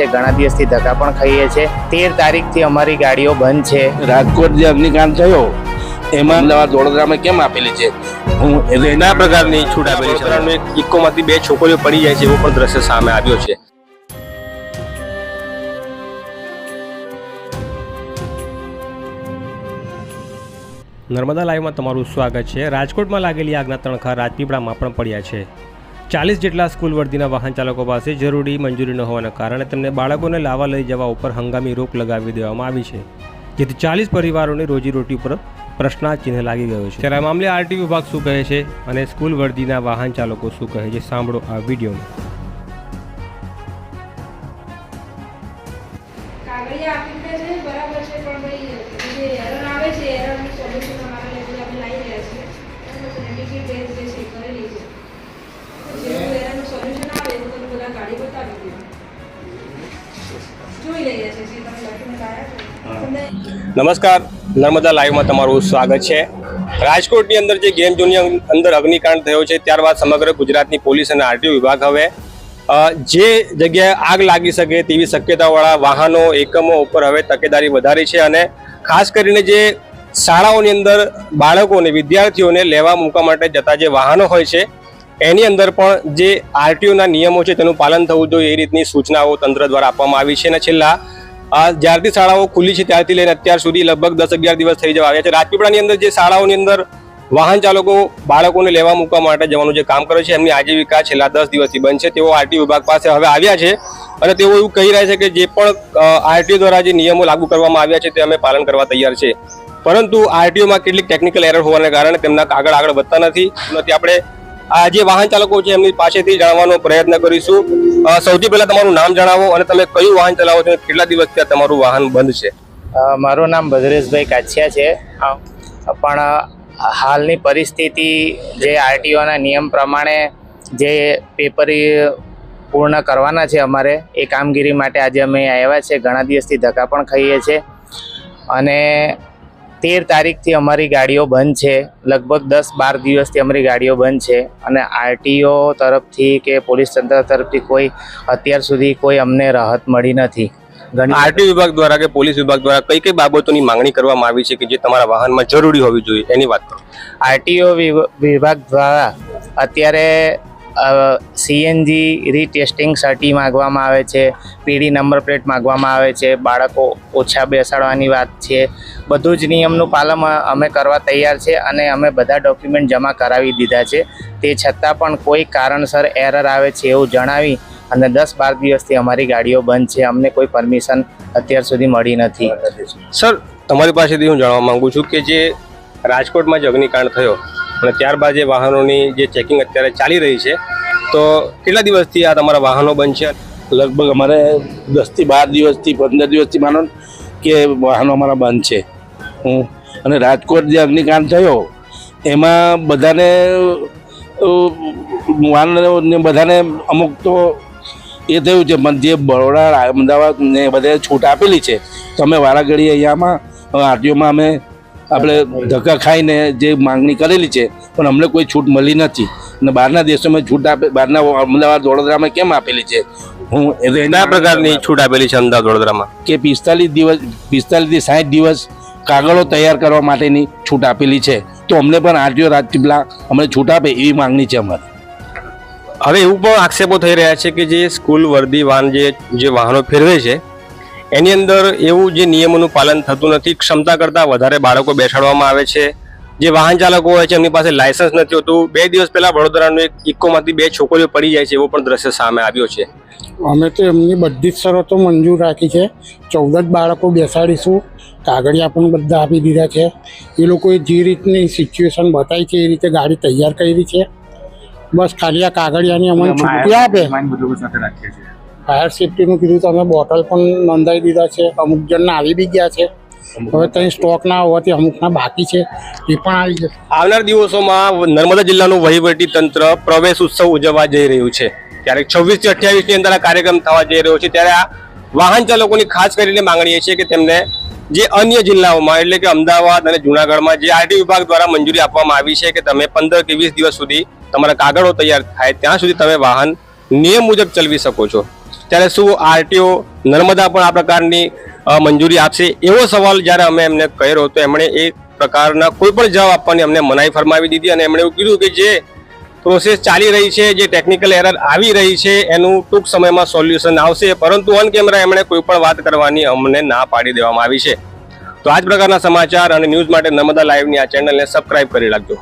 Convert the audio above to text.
છે ઘણા દિવસથી ધક્કા પણ ખાઈએ છીએ તેર તારીખથી અમારી ગાડીઓ બંધ છે. રાજકોટ જે અગ્નિકાંડ થયો એમાં અમદાવાદ વડોદરામાં કેમ આપેલી છે? હું એટલે કયા પ્રકારની છૂટ આપેલી છે. એક ઇકોમાંથી બે છોકરીઓ પડી જાય છે એવો પણ દ્રશ્ય સામે આવ્યો છે. નર્મદા લાઈવમાં તમારું સ્વાગત છે. રાજકોટમાં લાગેલી આગના તણખા રાજપીપળામાં પણ પડ્યા છે. ચાલીસ જેટલા સ્કૂલ વર્દીના વાહન ચાલકો પાસે જરૂરી મંજૂરી ન હોવાના કારણે તેમને બાળકોને લાવા લઈ જવા ઉપર હંગામી રોક લગાવી દેવામાં આવી છે, જેથી ચાલીસ પરિવારોની રોજીરોટી ઉપર પ્રશ્નાચિહ્ન લાગી ગયો છે. ત્યારે મામલે આરટી વિભાગ શું કહે છે અને સ્કૂલ વર્દીના વાહન ચાલકો શું કહે છે? સાંભળો આ વિડીયોમાં કાગળિયા છે એરર સોલ્યુશન અમારા લેવલે અમે લાવી રહ્યા છીએ ટિકિટ બેઝ જે છે કરેલી છે નમસ્કાર. નર્મદા લાઈવમાં તમારું સ્વાગત છે. રાજકોટની અંદર જે ગેમ ઝોનની અંદર અગ્નિકાંડ થયો છે, ત્યારબાદ સમગ્ર ગુજરાતની પોલીસ અને આરટીઓ વિભાગ હવે જે જગ્યાએ આગ લાગી શકે તેવી શક્યતાવાળા વાહનો, એકમો ઉપર હવે તકેદારી વધારી છે અને ખાસ કરીને જે શાળાઓની અંદર બાળકોને, વિદ્યાર્થીઓને લેવા મૂકવા માટે જતા જે વાહનો હોય છે એની અંદર પણ જે આરટીઓના નિયમો છે તેનું પાલન થવું જોઈએ એ રીતની સૂચનાઓ તંત્ર દ્વારા આપવામાં આવી છે અને છેલ્લા જ્યારથી શાળાઓ ખુલ્લી છે ત્યારથી લઈને અત્યાર સુધી લગભગ દસ અગિયાર દિવસ થઈ જવા આવ્યા છે. રાજપીપળાની અંદર જે શાળાઓની અંદર વાહન ચાલકો બાળકોને લેવા મૂકવા માટે જવાનું જે કામ કરે છે, એમની આજીવિકા છેલ્લા દસ દિવસથી બંધ છે. તેઓ આરટીઓ વિભાગ પાસે હવે આવ્યા છે અને તેઓ એવું કહી રહ્યા છે કે જે પણ આરટીઓ દ્વારા જે નિયમો લાગુ કરવામાં આવ્યા છે તે અમે પાલન કરવા તૈયાર છે. પરંતુ આરટીઓમાં કેટલીક ટેકનિકલ એરર હોવાને કારણે તેમના કાગળ આગળ વધતા નથી. નથી આપણે આ જે વાહન ચાલકો છે, એમની પાસેથી જાણવાનો પ્રયત્ન કરીશું. સૌથી પહેલા તમારું નામ જણાવો અને તમે કયું વાહન ચલાવો છો કેટલા દિવસથી તમારું વાહન બંધ છે? મારું નામ ભદ્રેશભાઈ કાછિયા છે. પણ હાલની પરિસ્થિતિ જે આરટીઓના નિયમ પ્રમાણે જે પેપરી પૂર્ણ કરવાના છે અમારે, એ કામગીરી માટે આજે અમે આવ્યા છે. ઘણા દિવસથી ધક્કા પણ ખાઈએ છીએ. અને તેર તારીખથી અમારી ગાડીઓ બંધ છે. લગભગ દસ બાર દિવસથી અમારી ગાડીઓ બંધ છે. અને આરટીઓ તરફથી કે પોલીસ તંત્ર તરફથી કોઈ અત્યાર સુધી કોઈ અમને રાહત મળી નથી. આરટીઓ વિભાગ દ્વારા કે પોલીસ વિભાગ દ્વારા કઈ કઈ બાબતોની માંગણી કરવામાં આવી છે કે જે તમારા વાહનમાં જરૂરી હોવી જોઈએ? એની વાત કરો. આરટીઓ વિભાગ દ્વારા અત્યારે સીએનજી રીટેસ્ટિંગ સર્ટી માગવામાં આવે છે પીડી નંબર પ્લેટ માગવામાં આવે છે, બાળકો ઓછા બેસાડવાની વાત છે. બધું જ નિયમનું પાલન અમે કરવા તૈયાર છે અને અમે બધા ડોક્યુમેન્ટ જમા કરાવી દીધા છે. તે છતાં પણ કોઈ કારણસર એરર આવે છે એવું જણાવી અને દસ બાર દિવસથી અમારી ગાડીઓ બંધ છે. અમને કોઈ પરમિશન અત્યાર સુધી મળી નથી. સર, તમારી પાસેથી હું જાણવા માગું છું કે જે રાજકોટમાં જે અગ્નિકાંડ થયો અને ત્યારબાદ જે વાહનોની જે ચેકિંગ અત્યારે ચાલી રહી છે, તો કેટલા દિવસથી આ તમારા વાહનો બંધ છે? લગભગ અમારે દસથી બાર દિવસથી, પંદર દિવસથી માનો કે વાહનો અમારા બંધ છે. હું અને રાજકોટ જે અગ્નિકાંડ થયો, એમાં બધાને વાહનને બધાને અમુક તો એ થયું છે, પણ જે બરોડા, અમદાવાદ ને બધાએ છૂટ આપેલી છે. તો અમે વારાઘડી અહીંયામાં આરટીઓમાં અમે આપણે ધક્કા ખાઈને જે માંગણી કરેલી છે પણ અમને કોઈ છૂટ મળી નથી. અને બહારના દેશોમાં છૂટ આપે બહારના અમદાવાદ વડોદરામાં કેમ આપેલી છે? હું કયા પ્રકારની છૂટ આપેલી છે અમદાવાદ વડોદરામાં? કે પિસ્તાલીસ દિવસ પિસ્તાલીસથી સાઠ દિવસ કાગળો તૈયાર કરવા માટેની છૂટ આપેલી છે. તો અમને પણ આરટીઓ રાજપીપલા અમને છૂટ આપે એવી માંગણી છે અમારી. હવે એવું પણ આક્ષેપો થઈ રહ્યા છે કે જે સ્કૂલ વર્દી વાહન જે જે વાહનો ફેરવે છે એની અંદર એવું જે નિયમોનું પાલન થતું નથી ક્ષમતા કરતાં વધારે બાળકો બેસાડવામાં આવે છે. જે વાહન ચાલકો હોય છે એમની પાસે લાયસન્સ નથી હોતું. બે દિવસ પહેલા વડોદરાનું એક ઇકોમાંથી બે છોકરીઓ પડી જાય છે એવો પણ દ્રશ્ય સામે આવ્યો છે. અમે તો એમની બધી જ શરતો મંજૂર રાખી છે. ચૌદ જ બાળકો બેસાડીશું. કાગળિયા પણ બધા આપી દીધા છે. એ લોકોએ જે રીતની સિચ્યુએશન બતાવી છે એ રીતે ગાડી તૈયાર કરી છે. બસ ખાલી આ કાગળિયાની અમને છૂટી આપે. ફાયર સેફટીનું કીધું તમે બોટલ પણ નોંધાવી દીધા છે. અમુક જણના આવી બી ગયા છે. હવે ત્યાં સ્ટોક ના હોવાથી અમુકના બાકી છે. એ પણ આવી જશે. આવનાર દિવસોમાં નર્મદા જિલ્લાનું વહીવટી તંત્ર પ્રવેશ ઉત્સવ ઉજવવા જઈ રહ્યું છે. ત્યારે છવ્વીસથી અઠ્યાવીસની અંદર આ કાર્યક્રમ થવા જઈ રહ્યો છે. ત્યારે આ વાહન ચાલકોની ખાસ કરીને માંગણી એ છે કે તેમને જે અન્ય જિલ્લાઓમાં એટલે કે અમદાવાદ અને જુનાગઢમાં જે આરટી વિભાગ દ્વારા મંજૂરી આપવામાં આવી છે કે તમે પંદર કે વીસ દિવસ સુધી તમારા કાગળો તૈયાર થાય ત્યાં સુધી તમે વાહન નિયમ મુજબ ચલાવી શકો છો. ત્યારે શું આરટીઓ નર્મદા પણ આ પ્રકારની મંજૂરી આપશે? એવો સવાલ જ્યારે અમે એમને કર્યો, તો એમણે એ પ્રકારના કોઈ પણ જવાબ આપવાની અમને મનાઈ ફરમાવી દીધી અને એમણે એવું કીધું કે જે પ્રોસેસ ચાલી રહી છે, જે ટેકનિકલ એરર આવી રહી છે, એનું ટૂંક સમયમાં સોલ્યુશન આવશે. પરંતુ ઓન કેમેરા એમણે કોઈ પણ વાત કરવાની અમને ના પાડી દેવામાં આવી છે. તો આ જ પ્રકારના સમાચાર અને ન્યૂઝ માટે નર્મદા લાઈવની આ ચેનલને સબસ્ક્રાઇબ કરી રાખજો.